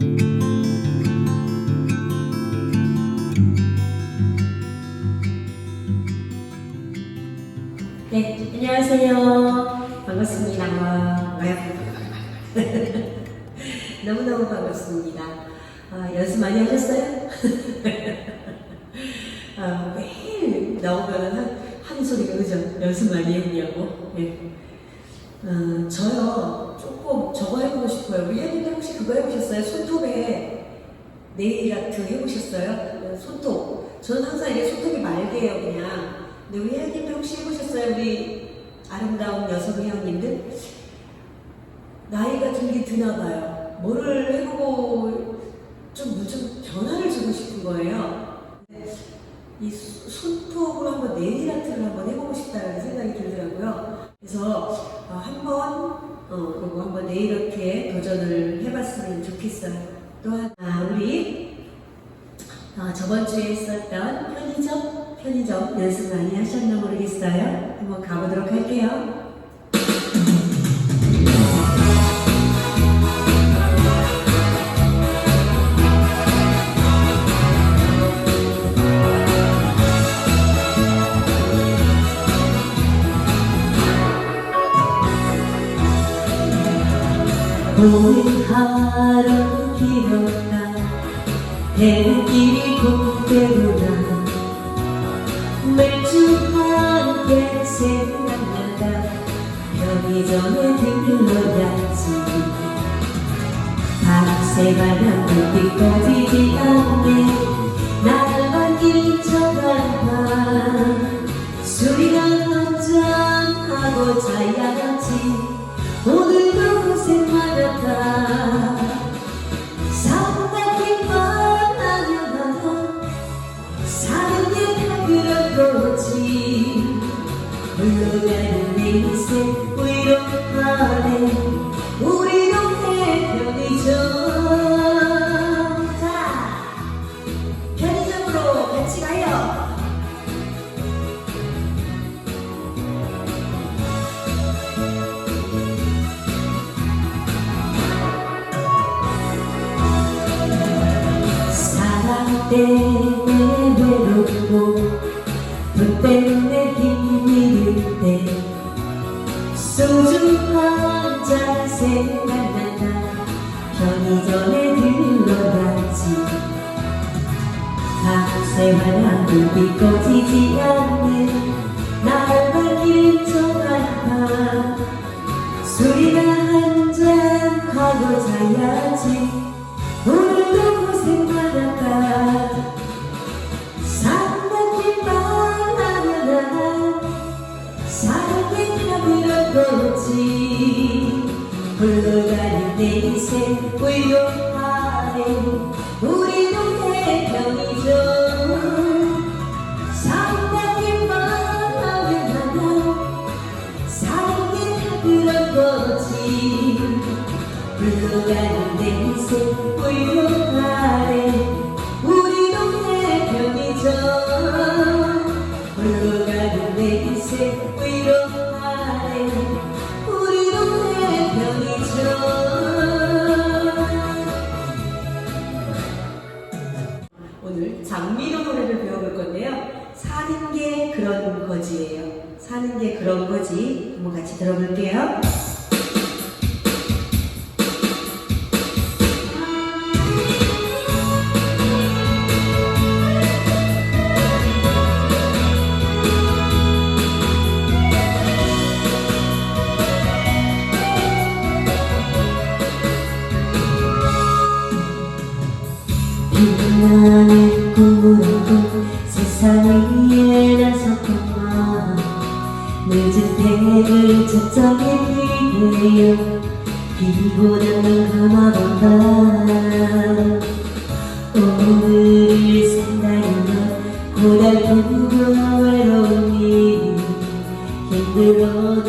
네, 안녕하세요. 반갑습니다. 와요. 너무너무 반갑습니다. 아, 연습 많이 하셨어요? 아, 매일 나오면 한, 한 소리가 그죠? 연습 많이 했냐고. 네. 어, 저요, 조금 저거 해보고 싶어요. 혜님들 혹시 그거 해보셨어요? 손톱에 네일 아트 해보셨어요? 손톱. 저는 항상 이게 손톱이 맑게요, 그냥. 근데 우리 혜님들 혹시 해보셨어요? 우리 아름다운 여성 회원님들? 나이가 들긴 드나 봐요. 뭐를 해보고 좀 무슨 변화를 주고 싶은 거예요. 이 수- 손톱으로 한번 네일 아트를 한번 해보고 싶다는 생각이 들더라고요. 그래서 어, 한번 어, 요거 한번 네일 아트에 도전을 해봤으면 좋겠어요. 또한 아, 우리 어, 저번 주에 했었던 편의점 편의점 연습 많이 하셨나 모르겠어요. 한번 가보도록 할게요. 오늘 하루 길었다 해길이 곱대구나. 맥주 한개 생각난다 편의점에 들러야지. 밤새가는 불빛 꺼지 인생 위 편의점에 들러가지. 밤새 환한 불빛 꺼지지 않는 날만 일정한 밤 술이나 한잔 하고 자야지. 오늘도 고생 많았다 상당히만 하면 난 사랑이 다 그런 거지 흘러가는 내 인생 위로하네. 우리 동네 편의점 상당히만 하면 난 사랑이 다 그런 거지. 흘러가는 내 인생 위로 오늘 장미로 노래를 배워볼 건데요. 사는 게 그런 거지예요. 사는 게 그런 거지. 한번 같이 들어볼게요 위에 나섰구나 늦은 태를 저쪽에 기대어 비보다 눈 감아본다 오늘을 생각하면 고달프고 외로움이 힘들어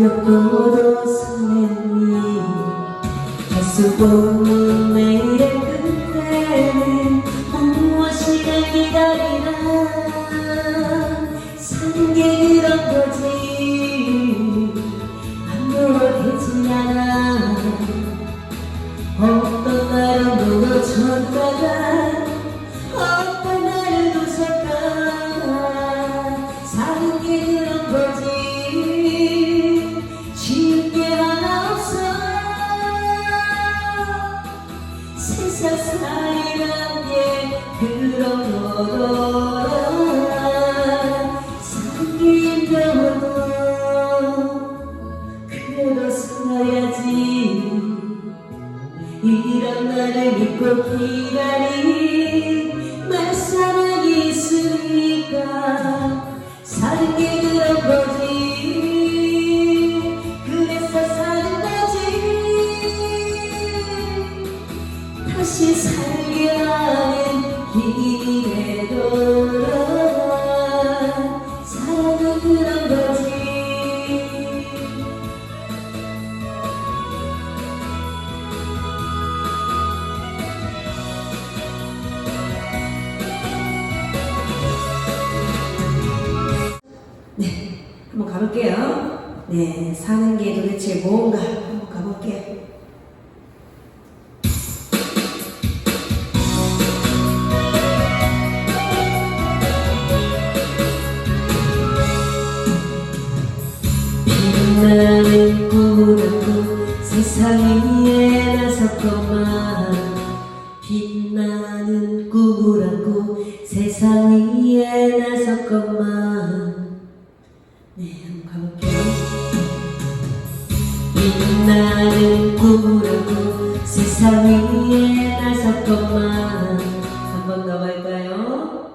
두렵고도 설레니 다수고는 내일의 끝에는 무엇이를 기다리나. 사는 게 그런 거지. 되지 않아. 어떤 날은 무너졌다가 있으니까 사는 게 그런 거지 한번 가볼게요. 네, 사는 게 도대체 뭔가 한번 가볼게요. 가볼게요. 꿈을 안고 세상 위에 나섰건만 한번 더 갈까요?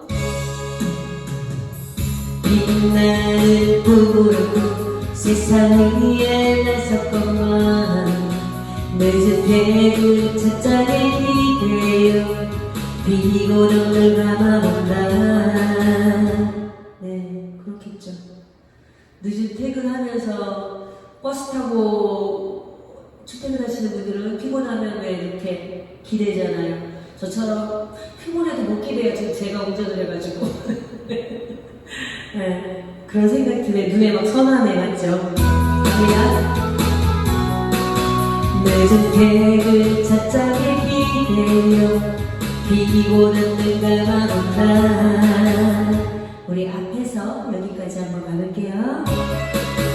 빛나는 꿈을 안고 세상 위에 나섰건만 늦은 퇴근 첫장에 기대어 비고 눈을 감아본다 타고 출퇴근하시는 분들은 피곤하면 왜 이렇게 기대잖아요. 저처럼 피곤해도 못 기대요. 지금 제가 운전을 해가지고. 네, 그런 생각 드네. 눈에 막 선하네, 맞죠? 갑니다. 늦은 퇴근 첫장에 기대어 비고 눈을 감아 본다 우리 앞에서 여기까지 한번 가볼게요.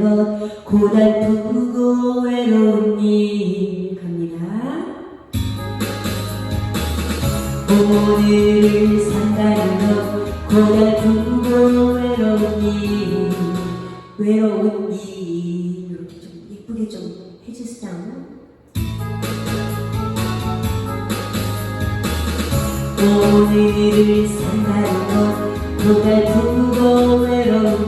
것 고달프고 외로우니 갑니다. 오늘을 산다는 것 고달프고 외로우니 외로우니 이렇게 좀 예쁘게 좀 해주세요. 오늘을 산다는 것 고달프고 외로우니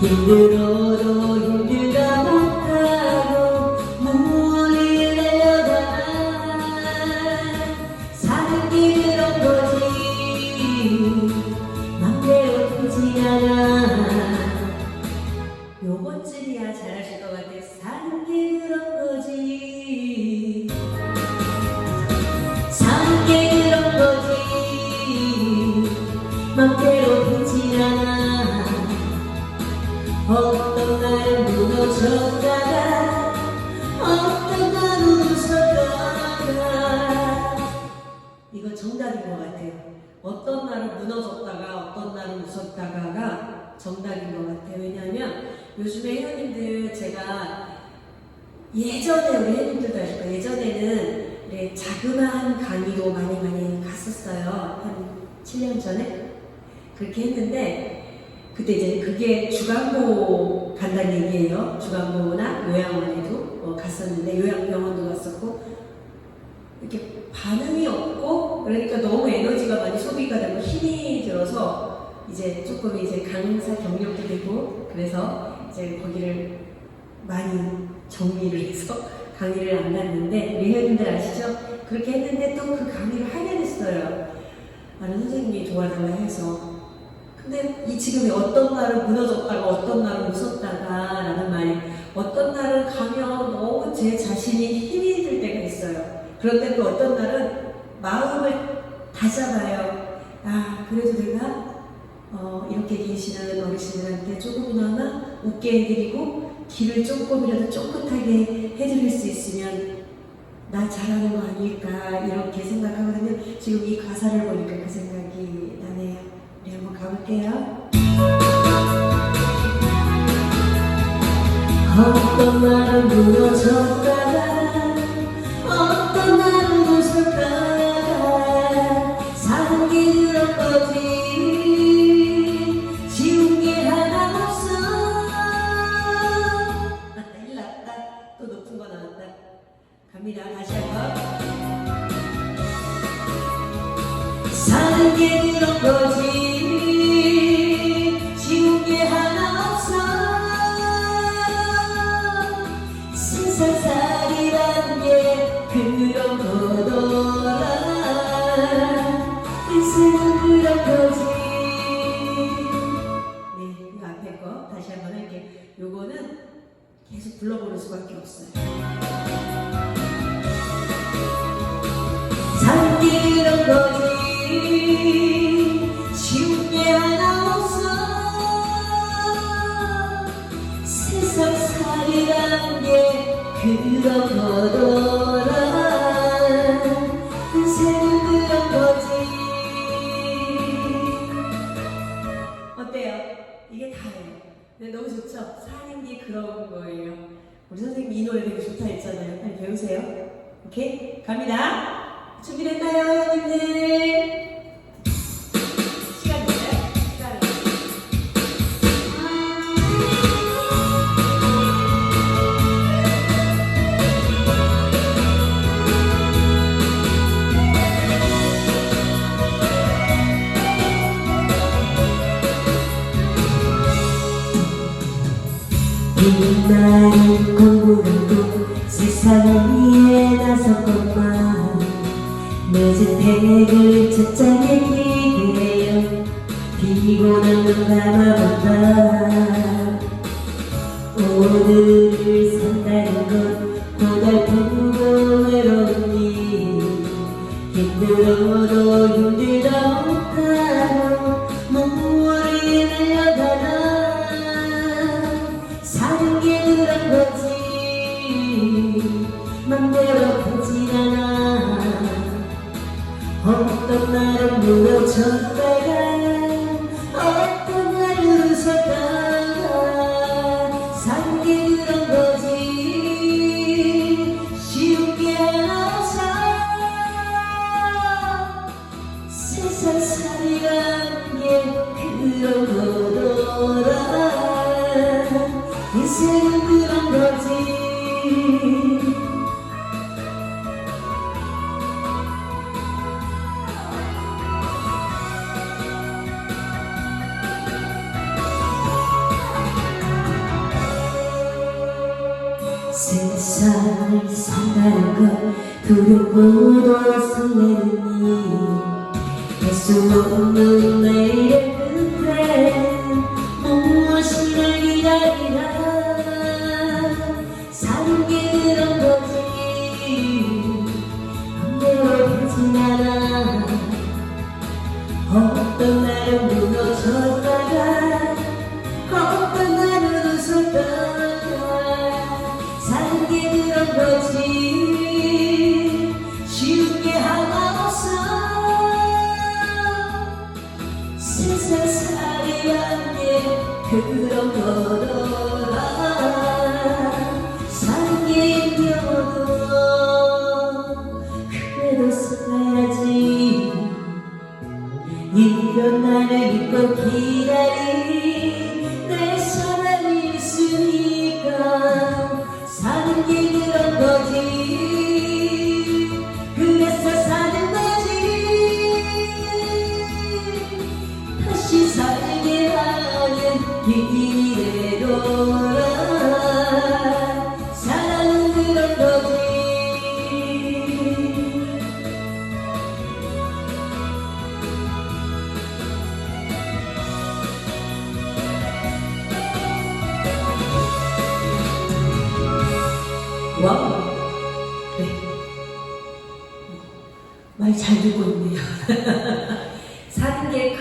힘들어도 힘들다 못하고 무얼을 내려가나 사는 게 그런 거지 정답인 것 같아요. 왜냐하면 요즘에 회원님들 제가 예전에 우리 회원님들도 거예요. 예전에는 우리 자그마한 강의도 많이 많이 갔었어요. 한 7년 전에 그렇게 했는데 그때 이제 그게 주간고 간다는 얘기예요. 주간고나 요양원에도 어, 갔었는데 요양병원도 갔었고 이렇게 반응이 없고 그러니까 너무 에너지가 많이 소비가 되고 힘이 들어서 이제 조금 이제 강사 경력도 되고 그래서 이제 거기를 많이 정리를 해서 강의를 안 갔는데 우리 회원님들 아시죠? 그렇게 했는데 또 그 강의를 하게 됐어요. 아는 선생님이 도와달라 해서 근데 이 지금이 어떤 날은 무너졌다가 어떤 날은 웃었다가 라는 말이 어떤 날은 가면 너무 제 자신이 힘이 들 때가 있어요. 때또 어떤 날은 마음을 다잡아요. 아, 그래도 내가 어, 이렇게 계시는 어르신들한테 조금이나마 웃게 해드리고 길을 조금이라도 쫑긋하게 해드릴 수 있으면 나 잘하는 거 아닐까 이렇게 생각하거든요. 지금 이 가사를 보니까 그 생각이 나네요. 우리 한번 가볼게요. 어떤 날은 무너졌다가 사는 게 그런 거지 쉬운 게 하나 없어 세상살이란 게 그런 거더라 인생은 그런 거지 네, 이 앞에 거 다시 한번 할게요. 요거는 계속 불러보는 수밖에 없어요. 나는 공부라도 세상 위에 나섰건만 늦은 해를 첫장에 기대어 피곤한 눈 감아본다 오늘을 산다는 건 고달프고 외로우니 힘들어도 힘들 어떤 날은 웃었다가 사는 세상을 산다는 건 두렵고도 설레는 일 할수 없는 내일의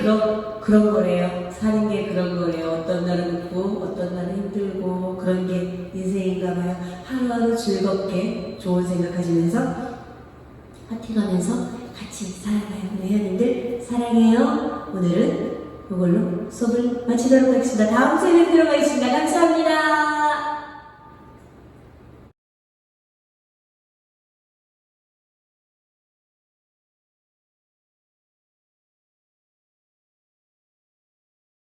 그런, 그런 거래요. 사는 게 그런 거래요. 어떤 날은 웃고, 어떤 날은 힘들고, 그런 게 인생인가 봐요. 하루하루 즐겁게 좋은 생각하시면서, 파티가면서 같이 살아가요. 우리 회원님들, 사랑해요. 오늘은 이걸로 수업을 마치도록 하겠습니다. 다음 수업에 들어가겠습니다. 감사합니다.